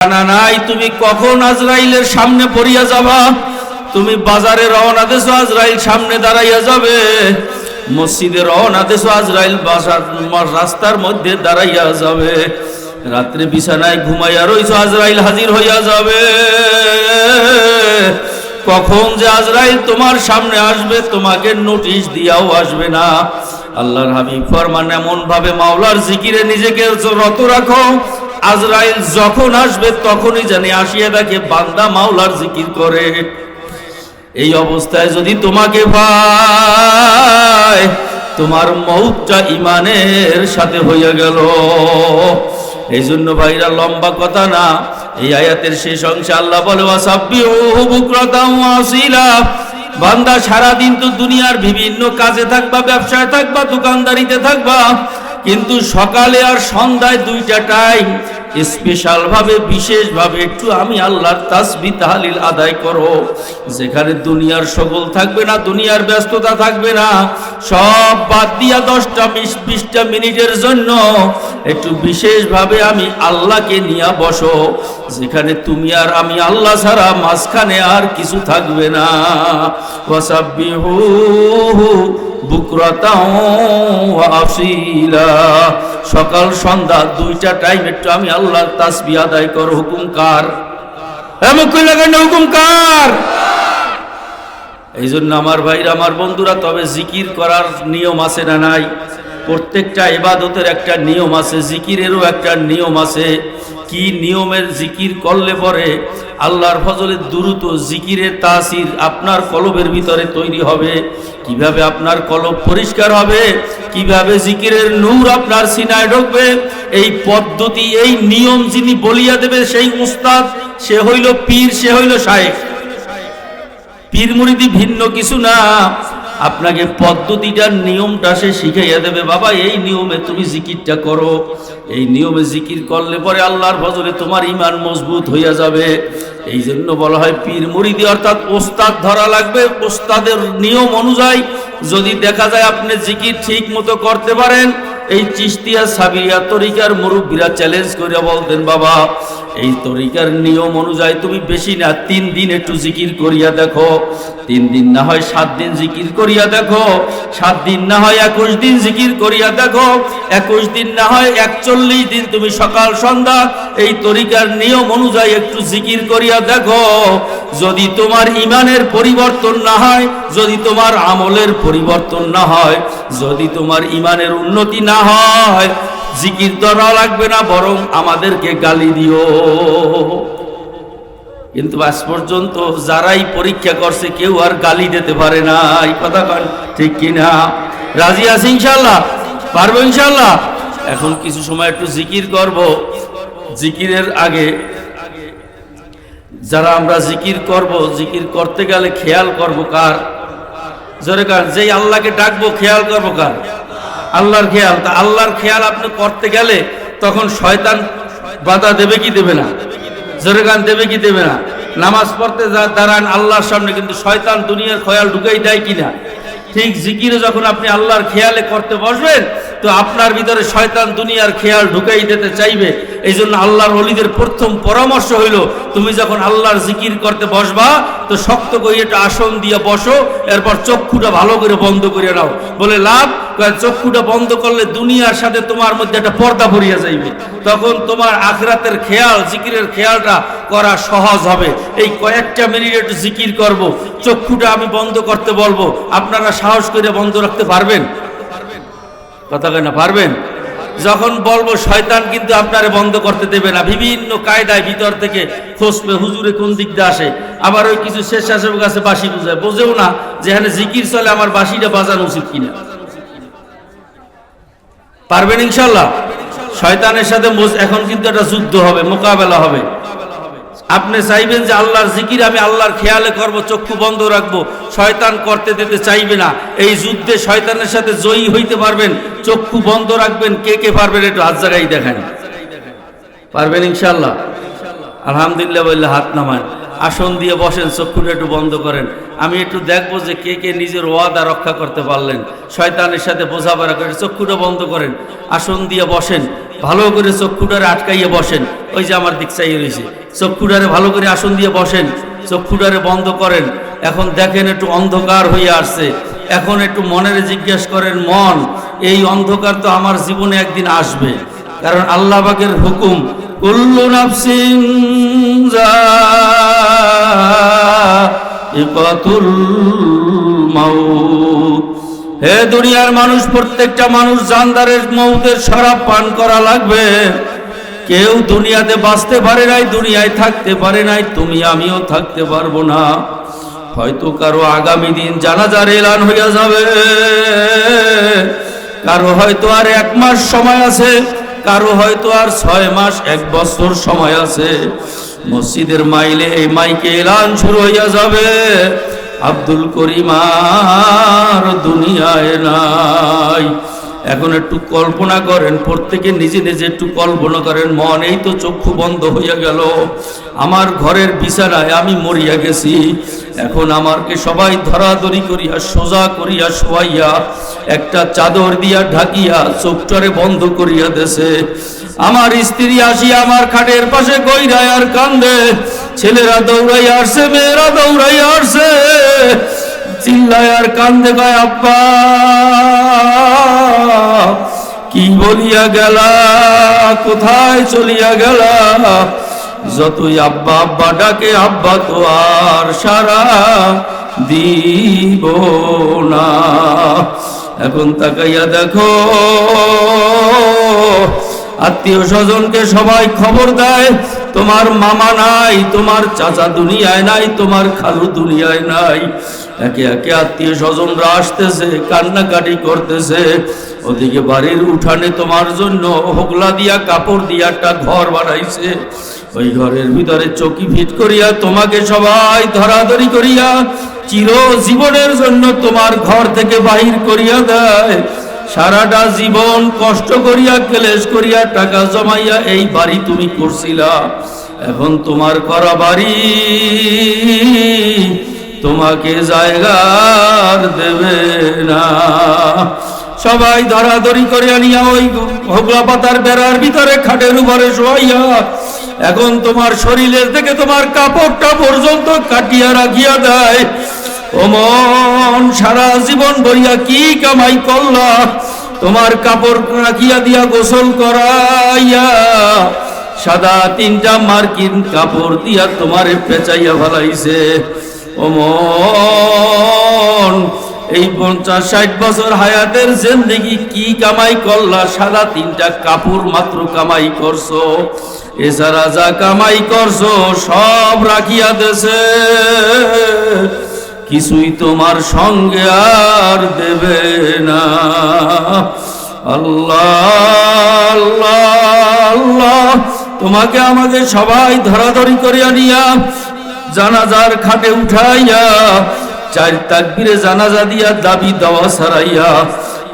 জানা নাই, তুমি কখন আজরাইলের সামনে পড়িয়া যাবা? তুমি বাজারে রওনা দেছো, আজরাইল সামনে দাঁড়াইয়া যাবে। মসজিদে রওনা দেছো, আজরাইল বাজার রাস্তার মধ্যে দাঁড়াইয়া যাবে। রাত্রে বিছানায় ঘুমাইয়া রইছো, আজরাইল হাজির হইয়া যাবে। কখন যে আজরাইল তোমার সামনে আসবে, তোমাকে নোটিশ দিয়াও আসবে না। আল্লাহর হাবিব ফরমান এমন ভাবে মাওলার জিকিরে নিজেকে রত রাখো। আজরাইল যখন আসবে তখনই জানি আসিয়া দেখে বান্দা মাওলার জিকির করে। এই অবস্থায় যদি তোমাকে পায় তোমার মৌতটা ইমানের সাথে হইয়া গেল। এই জন্য ভাইরা, লম্বা কথা না, এই আয়াতের শেষ অংশে আল্লাহ বলে বান্দা সারাদিন তো দুনিয়ার বিভিন্ন কাজে থাকবা, ব্যবসায় থাকবা, দোকানদারিতে থাকবা কিন্তু সকালে আর সন্ধ্যায় দুইটা টাইম স্পেশাল ভাবে বিশেষ ভাবে একটু আমি আল্লাহর তাসবি তাহালিল আদায় করো। যেখানে দুনিয়ার সকল থাকবে না, দুনিয়ার ব্যস্ততা থাকবে না। সব বাদ দিয়া দশটা বিশ, বিশটা মিনিটের জন্য একটু বিশেষ ভাবে আমি আল্লাহকে নিয়ে বসো। যেখানে তুমি আর আমি আল্লাহ ছাড়া মাঝখানে আর কিছু থাকবে না। সকাল, সন্ধ্যা, দুইটা টাইম একটু আমি আল্লাহ তাসবি আদায় কর, হুকুম কার? হুকুম কার? এই জন্য আমার ভাইরা, আমার বন্ধুরা, তবে জিকির করার নিয়ম আছে না নাই? প্রত্যেকটা এবাদতের একটা নিয়ম আছে, জিকিরেরও একটা নিয়ম আছে। কি নিয়মের জিকির করলে পরে আল্লাহর ফজলে দ্রুত জিকিরের তাসির আপনার কলবের ভিতরে তৈরি হবে। কীভাবে আপনার কলব পরিষ্কার হবে, কীভাবে জিকিরের নূর আপনার সিনায় ঢুকবে, এই পদ্ধতি, এই নিয়ম যিনি বলিয়া দেবে সেই উস্তাদ, সে হইল পীর, সে হইল শায়েখ। পীর মুরিদি ভিন্ন কিছু না। আপনাকে পদ্ধতিটার নিয়মটা সে শিখাইয়া দেবে, বাবা, এই নিয়মে তুমি জিকিরটা করো। এই নিয়মে জিকির করলে পরে আল্লাহর ফজলে তোমার ইমান মজবুত হইয়া যাবে। এই জন্য বলা হয় পীর মুরিদি অর্থাৎ ওস্তাদ ধরা লাগবে। ওস্তাদের নিয়ম অনুযায়ী যদি দেখা যায় আপনি জিকির ঠিক মতো করতে পারেন, এই চিস্তিয়া সাবিয়া তরিকার মুরব্বীরা চ্যালেঞ্জ করে বলতেন, বাবা এই তরিকার নিয়ম অনুযায়ী তুমি বেশি না, তিন দিন একটু জিকির করিয়া দেখো। তিন দিন না হয় সাত দিন জিকির করিয়া দেখো। সাত দিন না হয় একুশ দিন জিকির করিয়া দেখো। একুশ দিন না হয় একচল্লিশ দিন তুমি সকাল, সন্ধ্যা, এই তরিকার নিয়ম অনুযায়ী একটু জিকির করিয়া দেখো। যদি তোমার ইমানের পরিবর্তন না হয়, যদি তোমার আমলের পরিবর্তন না হয়, যদি তোমার ইমানের উন্নতি না হয় জিকির ধরা লাগবে না, বরং আমাদেরকে গালি দিও। কিন্তু আজ পর্যন্ত যারাই পরীক্ষা করছে, কেউ আর গালি দিতে পারে না। এই কথা ঠিক কিনা রাজি আছে ইনশাল্লাহ পারব ইনশাল্লাহ এখন কিছু সময় একটু জিকির করব। জিকিরের আগে যারা আমরা জিকির করব, জিকির করতে গেলে খেয়াল করব কার? জোরে কার যেই আল্লাহকে ডাকবো, খেয়াল করব কার? আল্লাহর খেয়াল। তা আল্লাহর খেয়াল আপনি করতে গেলে তখন শয়তান বাধা দেবে কি দেবে না? জোরে গান দেবে কি দেবে না? নামাজ পড়তে দাঁড়ান আল্লাহর সামনে, কিন্তু শয়তান দুনিয়ার খেয়াল ঢুকাই দেয় কিনা? ঠিক জিকিরে যখন আপনি আল্লাহর খেয়ালে করতে বসবেন তো আপনার ভিতরে শয়তান দুনিয়ার খেয়াল ঢুকাই দিতে চাইবে। এই জন্য আল্লাহর অলিদের প্রথম পরামর্শ হইল, তুমি যখন আল্লাহর জিকির করতে বসবা, তো শক্ত করে একটা আসন দিয়ে বসো, এরপর চক্ষুটা ভালো করে বন্ধ করে নাও। বলে লাভ চক্ষুটা বন্ধ করলে দুনিয়ার সাথে তোমার মধ্যে একটা পর্দা ভরিয়া যাইবে। তখন তোমার আখরাতের খেয়াল, জিকিরের খেয়ালটা করা সহজ হবে। এই কয়েকটা মিনিট একটু জিকির করব, চক্ষুটা আমি বন্ধ করতে বলব। আপনারা সাহস করে বন্ধ রাখতে পারবেন? কথা কেন পারবেন? যখন বলব, শয়তান কিন্তু আপনারে বন্ধ করতে দেবে না। বিভিন্ন কায়দায় ভিতর থেকে খসবে, হুজুরে কোন দিক দিয়ে আসে? আবার ওই কিছু শেষ স্বেচ্ছাসেবক কাছে বাসি বুঝায়। বোঝেও না যেখানে জিকির চলে, আমার বাসিটা বাজানো উচিত কিনা। পারবেন ইনশাল্লাহ? শয়তানের সাথে এখন কিন্তু একটা যুদ্ধ হবে, মোকাবেলা হবে। আপনি চাইবেন যে আল্লাহর জিকির আমি আল্লাহর খেয়ালে করব, চক্ষু বন্ধ রাখব, শয়তান করতে দিতে চাইবে না। এই যুদ্ধে শয়তানের সাথে জয়ী হইতে পারবেন, চক্ষু বন্ধ রাখবেন, কে কে পারবেন একটু হাত জায়গায় দেখেন। পারবেন ইনশাল্লাহ আলহামদুলিল্লাহ বললে হাত নামান আসন দিয়ে বসেন, চক্ষুটা একটু বন্ধ করেন। আমি একটু দেখব যে কে কে নিজের ওয়াদা রক্ষা করতে পারলেন। শয়তানের সাথে বোঝাপড়া করে চক্ষুটা বন্ধ করেন। আসন দিয়ে বসেন, ভালো করে চক্ষুটারে আটকাইয়ে বসেন। ওই যে আমার দিক চাই রয়েছে। চক্ষুটারে ভালো করে আসন দিয়ে বসেন, চক্ষুটারে বন্ধ করেন। এখন দেখেন একটু অন্ধকার হয়ে আসছে। এখন একটু মনের জিজ্ঞেস করেন, মন, এই অন্ধকার তো আমার জীবনে একদিন আসবে। কারণ আল্লাহ পাকের হুকুম, কুল্লু নাফসিন হে দুনিয়ার মানুষ, প্রত্যেকটা মানুষ জানদারের মৌদের শরাব পান করা লাগবে। কেউ দুনিয়াতে বাঁচতে পারে নাই, দুনিয়ায় থাকতে পারে নাই, তুমি আমিও থাকতে পারব না। হয়তো কারও আগামী দিন জানাজার এলান হইয়া যাবে। কারও হয়তো আর এক মাস সময় আছে, কারও হয়তো আর ছয় মাস, এক বছর সময় আছে। মসজিদের মাইলে এই মাইকে এলান শুরু হইয়া যাবে। আব্দুল করিম আর দুনিয়ায় নাই। এখন একটু কল্পনা করেন, প্রত্যেকে নিজে নিজে একটু কল্পনা করেন, মন এই তো চক্ষু বন্ধ হইয়া গেল। আমার ঘরের বিছানায় আমি মরিয়া গেছি। এখন আমাকে সবাই ধরাধরি করিয়া, সোজা করিয়া শোয়াইয়া, একটা চাদর দিয়া ঢাকিয়া চোখটারে বন্ধ করিয়া দেছে। আমার স্ত্রী আসিয়া আমার খাটের পাশে কইরায় আর কান্দে, ছেলেরা দৌড়াইয়া আসছে, মেয়েরা দৌড়াইয়া আসছে। চিল্লায় আর কান্দে গায় আব্বা। কি বলিয়া গেলা, কোথায় চলিয়া গেলা? যতই আব্বা আব্বা ডাকে, আব্বা তো আর সারা দিব না। এখন তাকাইয়া দেখো, আত্মীয় স্বজনকে সবাই খবর দেয়, তোমার মামা নাই, তোমার চাচা দুনিয়ায় নাই, তোমার খালু দুনিয়ায় নাই। একে একে আত্মীয় স্বজনরা আসতেছে, কান্নাকাটি করতেছে। ওদিকে বাড়ির উঠানে তোমার জন্য হোগলা দিয়া, কাপড় দিয়া একটা ঘর বানাইছে। ওই ঘরের ভিতরে চকি ফিট করিয়া তোমাকে সবাই ধরাধরি করিয়া চির জীবনের জন্য তোমার ঘর থেকে বাহির করিয়া দেয়। সারাটা জীবন কষ্ট করিয়া, ক্লেশ করিয়া টাকা জমাইয়া এই বাড়ি তুমি করছিলা। এখন তোমার করা বাড়ি তোমাকে জায়গার দেবে না। সবাই ধরাধরি করে আনিয়া ওই হোগলা পাতার বেড়ার ভিতরে খাটের উপরে শোয়াইয়া, এখন তোমার শরীরের থেকে তোমার কাপড়টা পর্যন্ত কাটিয়া রাখিয়া দেয়। ও মন সারা জীবন বইয়া কি কামাই করলা? তোমার কাপড় রাখিয়া দিয়া গোসল করাইয়া, সাদা তিনটা মার্কিন কাপড় দিয়া তোমারে পেঁচাইয়া ফেলাইছে। ও মন, এই পঞ্চাশ ষাট বছর হায়াতের জিন্দেগি কি কামাই করলা? সাদা তিনটা কাপড় মাত্র কামাই করছ। এছাড়া যা কামাই করছ সব রাখিয়া দেছে। কিছুই তোমার সঙ্গে আর দেবে না। আল্লাহ আল্লাহ আল্লাহ, তোমাকে আমাদের সবাই ধরাধরি করিয়া নিয়া জানাজার খাটে উঠাইয়া, চার তাকবিরে জানাজা দিয়া দাবি দাওয়া সারাইয়া,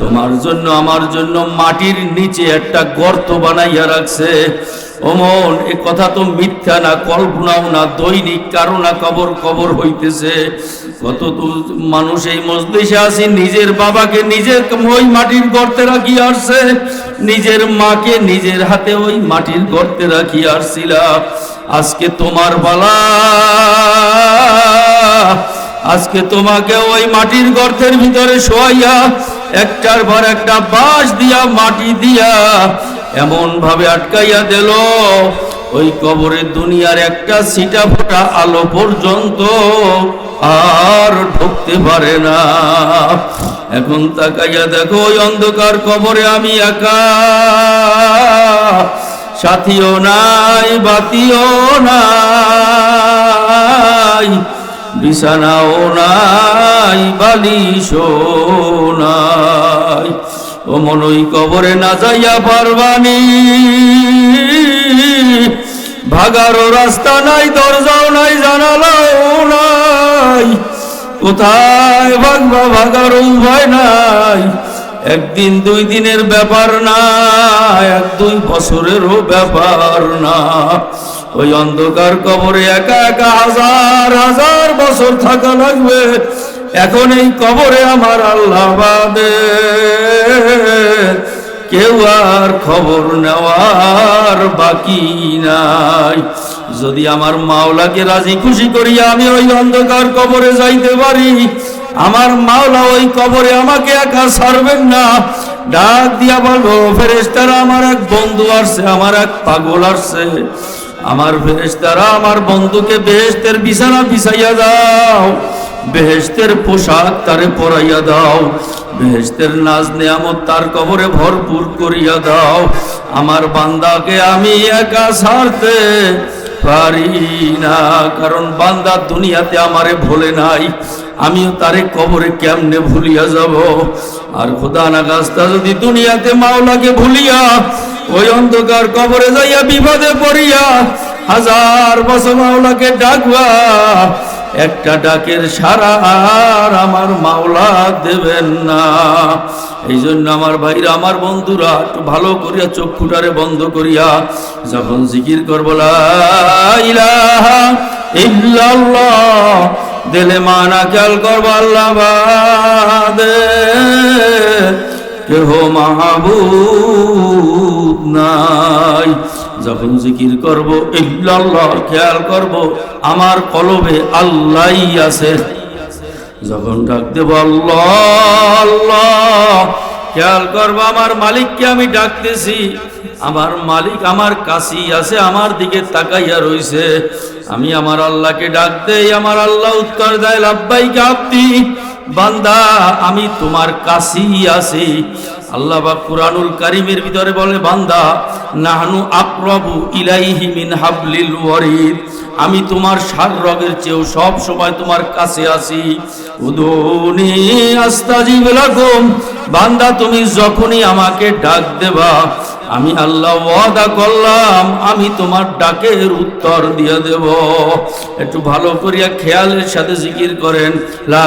তোমার জন্য, আমার জন্য মাটির নিচে একটা গর্ত বানাইয়া রাখছে। অমন এ কথা তো মিথ্যা না, কল্পনাও না, দৈনিক কারও না কবর কবর হইতেছে। কত মানুষ এই মজলিসে আসি নিজের বাবাকে নিজের ওই মাটির গর্তে রাখি আসছে, নিজের মাকে নিজের হাতে ওই মাটির গর্তে রাখি আসছিলা। আজকে তোমার বালা, আজকে তোমাকে ওই মাটির গর্তের ভিতরে শোয়াইয়া, একটার পর একটা বাঁশ দিয়া, মাটি দিয়া এমন ভাবে আটকাইয়া দিল। ওই কবরের দুনিয়ার একটা সিটা ফোটা আলো পর্যন্ত আর ঢুকতে পারে না। এখন তাকাইয়া দেখো, ওই অন্ধকার কবরে আমি একা। সাথীও নাই, বাতিও নাই, বিছানাও নাই, বালিশও নাই। ও মনই কবরে না যাইয়া পারবানি। ভাগারও রাস্তা নাই, দরজাও নাই, জানালাও নাই। কোথায় ভাগবা ভাগার উপায় নাই? একদিন দুই দিনের ব্যাপার না, এক দুই বছরেরও ব্যাপার না। ওই অন্ধকার কবরে একা একা হাজার হাজার বছর থাকা লাগবে। এখন এই কবরে আমার আল্লাহ বাদে। কেউ আর খবর নেওয়ার বাকি নাই। যদি আমার মাওলাকে রাজি খুশি করিয়া আমি ওই অন্ধকার কবরে যাইতে পারি, আমার মাওলা ওই কবরে আমাকে একা ছাড়বেন না। ডাক দিয়া বলব ফেরেস্তারা আমার এক বন্ধু আসছে, আমার এক পাগল আসছে। আমার ফেরেস্তারা আমার বন্ধুকে বেহেস্তের বিছানা বিছাইয়া দাও। বেহেস্তের পোশাক তারে পরাইয়া দাও। বেহেস্তের নাজ নেয়ামত তার কবরে ভরপুর করিয়া দাও। আমার বান্দাকে আমি একা ছাড়তে পারি না, কারণ বান্দা দুনিয়াতে আমারে ভোলে নাই। আমিও তারে কবরে কেমনে ভুলিয়া যাব? আর খোদা না গাছটা যদি দুনিয়াতে মাওলাকে ভুলিয়া, ওই অন্ধকার কবরে যাইয়া বিপদে পড়িয়া, হাজার বছর মাওলাকে ডাকবা। একটা ডাকের সারা আর আমার মাওলা দেবেন না। এই জন্য আমার ভাইরা, আমার বন্ধুরা, একটু ভালো করিয়া চক্ষুটারে বন্ধ করিয়া যখন জিকির করব দিলে মানা খেয়াল করব, আল্লাহ কেহ মাহবুব নাই। যখন জিকির করব ইল্লাল্লাহ খেয়াল করব, আমার কলবে আল্লাহই আছে। যখন ডাক দেব, আল্লাহ আল্লাহ, খেয়াল করব, আমার মালিককে আমি ডাকতেছি। আমার মালিক আমার কাছেই আছে, আমার দিকে তাকাইয়া রইছে। আমি আমার আল্লাহকে ডাক দেই, আমার আল্লাহ উত্তর দেয়, লাব্বাইকে আপনি বান্দা, আমি তোমার কাছেই আছি। আল্লাহ বা কুরআনুল কারিমের ভিতরে বলে, বান্দা, নাহনু আকরাবু ইলাইহি মিন হাবলিল ওয়ারিদ, আমি তোমার সার রগের চেয়েও সব সময় তোমার কাছে আসি উদুনি আস্তাজিব লাকুম, বান্দা, তুমি যখনই আমাকে ডাক দেবা আমি আল্লাহ ওয়াদা করলাম আমি তোমার ডাকের উত্তর দিয়ে দেব একটু ভালো করিয়া খেয়ালের সাথে জিকির করেন লা